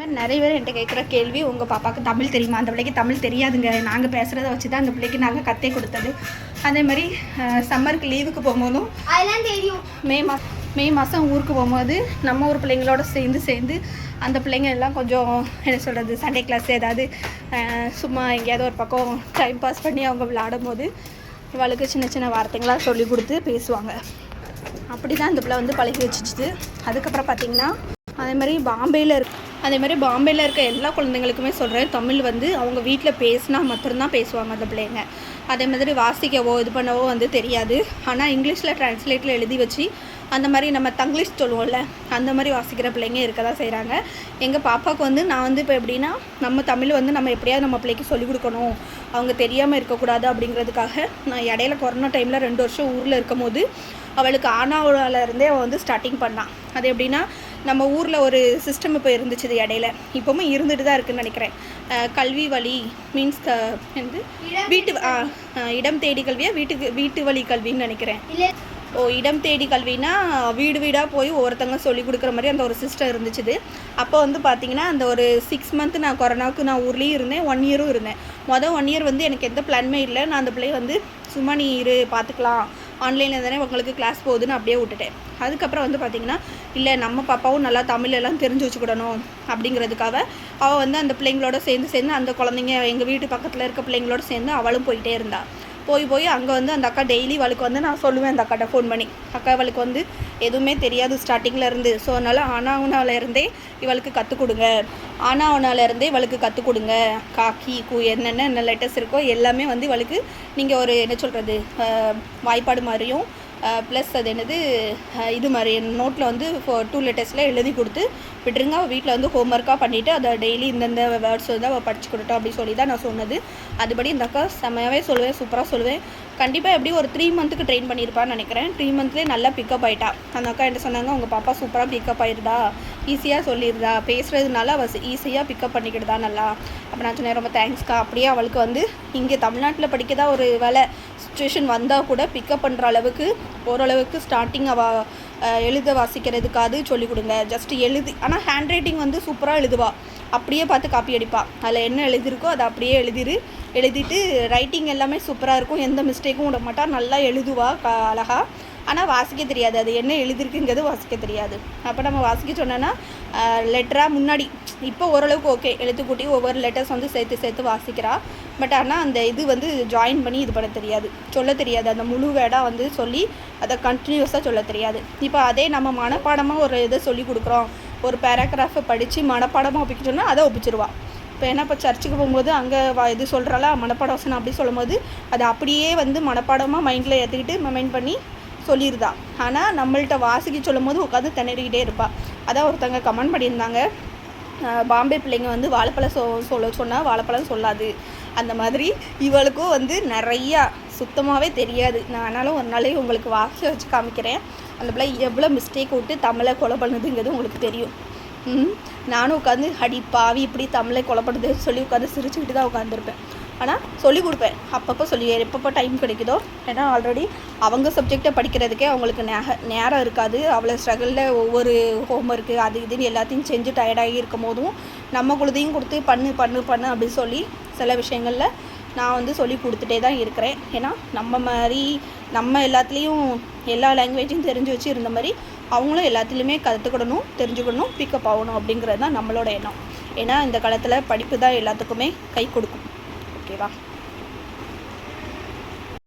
மாதிரி நிறைய பேர் என்கிட்ட கேட்குற கேள்வி உங்கள் பாப்பாவுக்கு தமிழ் தெரியுமா? அந்த பிள்ளைக்கு தமிழ் தெரியாதுங்க. நாங்கள் பேசுகிறத வச்சு தான் அந்த பிள்ளைக்கு நாங்கள் கத்தே கொடுத்தது. அதே மாதிரி சம்மருக்கு லீவுக்கு போகும்போதும் அதெல்லாம் தெரியும். மே மா மே மாதம் ஊருக்கு போகும்போது நம்ம ஊர் பிள்ளைங்களோட சேர்ந்து சேர்ந்து அந்த பிள்ளைங்க எல்லாம் கொஞ்சம் என்ன சொல்கிறது சண்டே கிளாஸ் ஏதாவது சும்மா எங்கேயாவது ஒரு பக்கம் டைம் பாஸ் பண்ணி அவங்க விளையாடும் போது இவளுக்கு சின்ன சின்ன வார்த்தைங்களாம் சொல்லி கொடுத்து பேசுவாங்க. அப்படி தான் இந்த பிள்ளை வந்து பழகி வச்சுச்சு. அதுக்கப்புறம் பார்த்தீங்கன்னா அதே மாதிரி பாம்பேயில் இருக்க அதே மாதிரி பாம்பேயில் இருக்க எல்லா குழந்தைங்களுக்குமே சொல்கிறேன் தமிழ் வந்து அவங்க வீட்டில் பேசினா மட்டும்தான் பேசுவாங்க அந்த பிள்ளைங்க. அதே மாதிரி வாசிக்கவோ இது பண்ணவோ வந்து தெரியாது. ஆனால் இங்கிலீஷில் ட்ரான்ஸ்லேட்டில் எழுதி வச்சு அந்த மாதிரி நம்ம தங்கிலீஷ் சொல்லுவோம்ல அந்த மாதிரி வாசிக்கிற பிள்ளைங்க இருக்க தான் செய்கிறாங்க எங்கள் பாப்பாவுக்கு வந்து நான் வந்து இப்போ எப்படின்னா நம்ம தமிழ் வந்து நம்ம எப்படியாவது நம்ம பிள்ளைக்கு சொல்லிக் கொடுக்கணும். அவங்க தெரியாமல் இருக்கக்கூடாது அப்படிங்கிறதுக்காக நான் இடையில கொரோனா டைமில் ரெண்டு வருஷம் ஊரில் இருக்கும்போது அவளுக்கு ஆனாவிலேருந்தே அவள் வந்து ஸ்டார்டிங் பண்ணான் அது எப்படின்னா நம்ம ஊரில் ஒரு சிஸ்டம் இப்போ இருந்துச்சு இடையில. இப்போவும் இருந்துட்டு தான் இருக்குன்னு நினைக்கிறேன். கல்வி வழி மீன்ஸ் வந்து வீட்டு இடம் தேடி கல்வியா? வீட்டுக்கு வீட்டு வழி கல்வின்னு நினைக்கிறேன். ஓ இடம் தேடி கல்வினா வீடு வீடாக போய் ஒவ்வொருத்தங்க சொல்லி கொடுக்குற மாதிரி அந்த ஒரு சிஸ்டம் இருந்துச்சு அப்போ வந்து பார்த்தீங்கன்னா அந்த ஒரு சிக்ஸ் மந்த் நான் கொரோனாவுக்கு நான் ஊர்லேயும் இருந்தேன். ஒன் இயரும் இருந்தேன். மொதல் ஒன் இயர் வந்து எனக்கு எந்த பிளானுமே இல்லை. நான் அந்த பிள்ளைய வந்து சும்மா நீ இரு பார்த்துக்கலாம் ஆன்லைனில் தானே உங்களுக்கு கிளாஸ் போகுதுன்னு அப்படியே விட்டுட்டேன். அதுக்கப்புறம் வந்து பார்த்தீங்கன்னா இல்லை நம்ம பாப்பாவும் நல்லா தமிழெல்லாம் தெரிஞ்சு வச்சுக்கிடணும் அப்படிங்கிறதுக்காக அவள் வந்து அந்த பிள்ளைங்களோட சேர்ந்து சேர்ந்து அந்த குழந்தைங்க எங்கள் வீட்டு பக்கத்தில் இருக்க பிள்ளைங்களோட சேர்ந்து அவளும் போயிட்டே இருந்தாள் போய் போய் அங்கே வந்து அந்த அக்கா டெய்லி அவளுக்கு வந்து நான் சொல்லுவேன் அந்த அக்காட்ட ஃபோன் பண்ணி. அக்கா அவளுக்கு வந்து எதுவுமே தெரியாது ஸ்டார்டிங்கில் இருந்து. ஸோ அதனால் ஆனாவுனால இருந்தே இவளுக்கு கற்றுக் கொடுங்க. ஆனாவுனால இருந்தே இவளுக்கு கற்றுக் கொடுங்க. காக்கி கூ என்னென்ன என்ன லெட்டர்ஸ் இருக்கோ எல்லாமே வந்து இவளுக்கு நீங்கள் ஒரு என்ன சொல்கிறது வாய்ப்பாடு மாதிரியும் ப்ளஸ் அது என்னது இது மாதிரி நோட்டில் வந்து டூ லெட்டர்ஸில் எழுதி கொடுத்து விட்டுருங்க. அவள் வீட்டில் வந்து ஹோம் ஒர்க்காக பண்ணிவிட்டு அதை டெய்லி இந்தந்த வேர்ட்ஸ் வந்து அவள் படிச்சு கொடுத்தோம் அப்படின்னு சொல்லி தான் நான் சொன்னது. அதுபடி இந்த அக்கா செம்மையாகவே சொல்லுவேன் சூப்பராக சொல்லுவேன். கண்டிப்பாக எப்படி ஒரு த்ரீ மந்த்துக்கு ட்ரெயின் பண்ணியிருப்பான்னு நினைக்கிறேன். த்ரீ மந்த்லேயே நல்லா பிக்கப் ஆகிட்டா அந்த அக்கா என்ன சொன்னாங்க உங்கள் பாப்பா சூப்பராக பிக்கப் ஆயிருந்தா ஈஸியாக சொல்லிடுறா. பேசுகிறதுனால அவள் ஈஸியாக பிக்கப் பண்ணிக்கிடுதா நல்லா. அப்போ நான் சொன்னேன் ரொம்ப தேங்க்ஸ்க்கா அப்படியே அவளுக்கு வந்து இங்கே தமிழ்நாட்டில் படிக்கதா ஒரு வேலை சுச்சுவேஷன் வந்தால் கூட பிக்கப் பண்ணுற அளவுக்கு ஓரளவுக்கு ஸ்டார்டிங் அவள் எழுத வாசிக்கிறதுக்காவது சொல்லிக் கொடுங்க. ஜஸ்ட் எழுதி ஆனால் ஹேண்ட் ரைட்டிங் வந்து சூப்பராக எழுதுவா. அப்படியே பார்த்து காப்பி அடிப்பா. அதில் என்ன எழுதியிருக்கோ அதை அப்படியே எழுதிரு. எழுதிட்டு ரைட்டிங் எல்லாமே சூப்பராக இருக்கும். எந்த மிஸ்டேக்கும் விட மாட்டா நல்லா எழுதுவா க அழகாக ஆனால் வாசிக்க தெரியாது. அது என்ன எழுதியிருக்குங்கிறது வாசிக்க தெரியாது. அப்போ நம்ம வாசிக்க சொன்னோன்னா லெட்டராக முன்னாடி இப்போ ஓரளவுக்கு ஓகே எழுத்துக்கூட்டி ஒவ்வொரு லெட்டர்ஸ் வந்து சேர்த்து சேர்த்து வாசிக்கிறா. பட் ஆனால் அந்த இது வந்து ஜாயின் பண்ணி இது பண்ண தெரியாது. சொல்ல தெரியாது. அந்த முழு வேடாக வந்து சொல்லி அதை கண்டினியூஸாக சொல்ல தெரியாது. இப்போ அதே நம்ம மனப்பாடமாக ஒரு இதை சொல்லி கொடுக்குறோம். ஒரு பேராகிராஃபை படித்து மனப்பாடமாக ஒப்பிக்க சொன்னால் அதை ஒப்பிச்சிருவா. இப்போ ஏன்னா இப்போ சர்ச்சுக்கு போகும்போது அங்கே இது சொல்கிறாளா மனப்பாட வசனம் அப்படி சொல்லும்போது அதை அப்படியே வந்து மனப்பாடமாக மைண்டில் ஏற்றிக்கிட்டு மெமைன் பண்ணி சொல்லியிருந்தா ஆனால் நம்மள்ட்ட வாசிக்க சொல்லும் போது உட்காந்து திணறிக்கிட்டே இருப்பா. அதான் ஒருத்தங்க கமெண்ட் பண்ணியிருந்தாங்க. பாம்பே பிள்ளைங்க வந்து வாழைப்பழம் சொ சொல்ல சொன்னால் வாழைப்பழம் சொல்லாது. அந்த மாதிரி இவளுக்கும் வந்து நிறையா சுத்தமாகவே தெரியாது. நான் ஆனாலும் ஒரு நாளே உங்களுக்கு வாசிக்க வச்சு காமிக்கிறேன். அந்த பிள்ளை எவ்வளோ மிஸ்டேக் விட்டு தமிழை கொலை பண்ணுதுங்கிறது உங்களுக்கு தெரியும். நானும் உட்காந்து அடி பாவி இப்படி தமிழை கொலை பண்ணுதுன்னு சொல்லி உட்காந்து சிரிச்சுக்கிட்டு தான் உட்காந்துருப்பேன் ஆனால் சொல்லிக் கொடுப்பேன். அப்பப்போ சொல்லி எப்பப்போ டைம் கிடைக்குதோ ஏன்னா ஆல்ரெடி அவங்க சப்ஜெக்டை படிக்கிறதுக்கே அவங்களுக்கு நேக நேரம் இருக்காது. அவ்வளோ ஸ்ட்ரகிளில் ஒவ்வொரு ஹோம்ஒர்க்கு அது இதுன்னு எல்லாத்தையும் செஞ்சு டயர்டாகி இருக்கும் போதும் நம்ம குழுதையும் கொடுத்து பண்ணு பண்ணு பண்ணு அப்படின்னு சொல்லி சில விஷயங்களில் நான் வந்து சொல்லி கொடுத்துட்டே தான் இருக்கிறேன். ஏன்னா நம்ம மாதிரி நம்ம எல்லாத்துலேயும் எல்லா லாங்குவேஜும் தெரிஞ்சு வச்சு இருந்த மாதிரி அவங்களும் எல்லாத்துலேயுமே கற்றுக்கிடணும் தெரிஞ்சுக்கணும் பிக்கப் ஆகணும் அப்படிங்கிறது தான் நம்மளோட எண்ணம். ஏன்னா இந்த காலத்தில் படிப்பு தான் எல்லாத்துக்குமே கை கொடுக்கும். kiva.